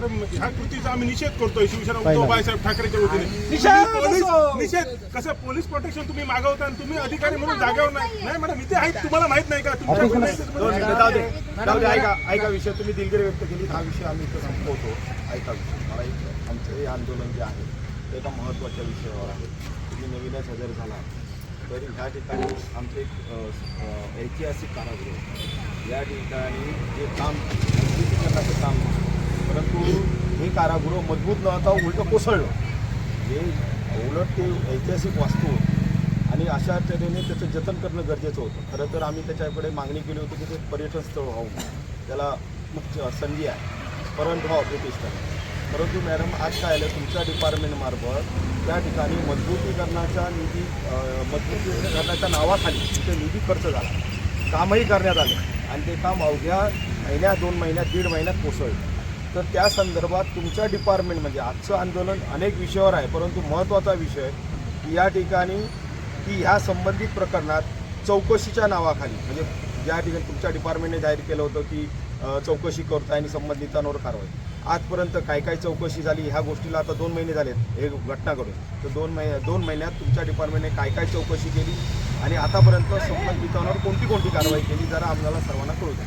Madam ह्या कृतीचा आम्ही निषेध करतोय शिवसेना. उद्धव बाळासाहेब ठाकरेच्या वतीने. निषेध कसं पोलीस प्रोटेक्शन तुम्ही मागवता आणि तुम्ही अधिकारी म्हणून जागेवर नाही. नाही मॅडम इथे आहेत तुम्हाला माहीत नाही का? तुमच्या ऐका ऐका विषय. तुम्ही दिलगिरी व्यक्त केली. हा विषय आम्ही इथं संपवतो. ऐका विषय. मला एक आमचं हे आंदोलन जे आहे ते एका महत्त्वाच्या विषयावर आहे. तुम्ही नवीनच हजर झाला तर ह्या ठिकाणी आमचं एक ऐतिहासिक कारागृह. या ठिकाणी जे काम काम कारागृह मजबूत न होता उलटं कोसळलं. हे उलट ते ऐतिहासिक वास्तू. आणि अशा तऱ्हेने त्याचं जतन करणं गरजेचं होतं. खरं तर आम्ही त्याच्याकडे मागणी केली होती की ते पर्यटन स्थळ व्हावं त्याला मुख्य संधी आहे. परंतु व्हावं प्रतिष्ठान परंतु मॅडम आज काय आलं? तुमच्या डिपार्टमेंटमार्फत त्या ठिकाणी मजबूतीकरणाच्या निधी मजबूतीकरणाच्या नावाखाली तिथे निधी खर्च झाला. कामही करण्यात आलं. आणि ते काम अवघ्या महिन्या दोन महिन्यात दीड महिन्यात कोसळलं. तर त्या संदर्भात तुमच्या डिपार्टमेंट म्हणजे आजचं आंदोलन अनेक विषयावर आहे परंतु महत्त्वाचा विषय की या ठिकाणी की ह्या संबंधित प्रकरणात चौकशीच्या नावाखाली म्हणजे ज्या ठिकाणी तुमच्या डिपार्टमेंटने जाहीर केलं होतं की चौकशी करताय आणि संबंधितांवर कारवाई. आजपर्यंत काय काय चौकशी झाली ह्या गोष्टीला आता दोन महिने झालेत हे घटना घडून. तर दोन महिने दोन महिन्यात तुमच्या डिपार्टमेंटने काय काय चौकशी केली आणि आतापर्यंत संबंधितांवर कोणती कोणती कारवाई केली जरा आम्हाला सर्वांना कळू द्या.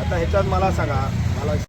आता ह्याच्यात मला सांगा मला